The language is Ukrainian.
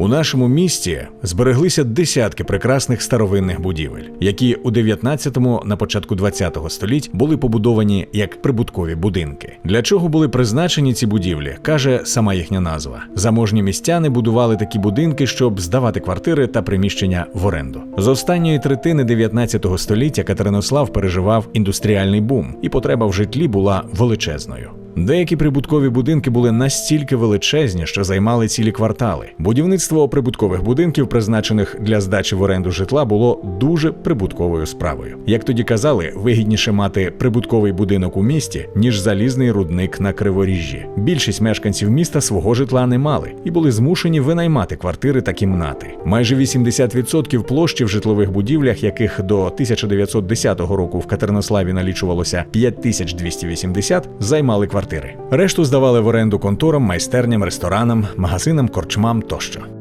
У нашому місті збереглися десятки прекрасних старовинних будівель, які у 19-му, на початку 20-го століть були побудовані як прибуткові будинки. Для чого були призначені ці будівлі, каже сама їхня назва. Заможні містяни будували такі будинки, щоб здавати квартири та приміщення в оренду. З останньої третини 19-го століття Катеринослав переживав індустріальний бум, і потреба в житлі була величезною. Деякі прибуткові будинки були настільки величезні, що займали цілі квартали. Будівництво прибуткових будинків, призначених для здачі в оренду житла, було дуже прибутковою справою. Як тоді казали, вигідніше мати прибутковий будинок у місті, ніж залізний рудник на криворіжжі. Більшість мешканців міста свого житла не мали і були змушені винаймати квартири та кімнати. Майже 80% площі в житлових будівлях, яких до 1910 року в Катеринославі налічувалося 5280, займали квартири. Решту здавали в оренду конторам, майстерням, ресторанам, магазинам, корчмам тощо.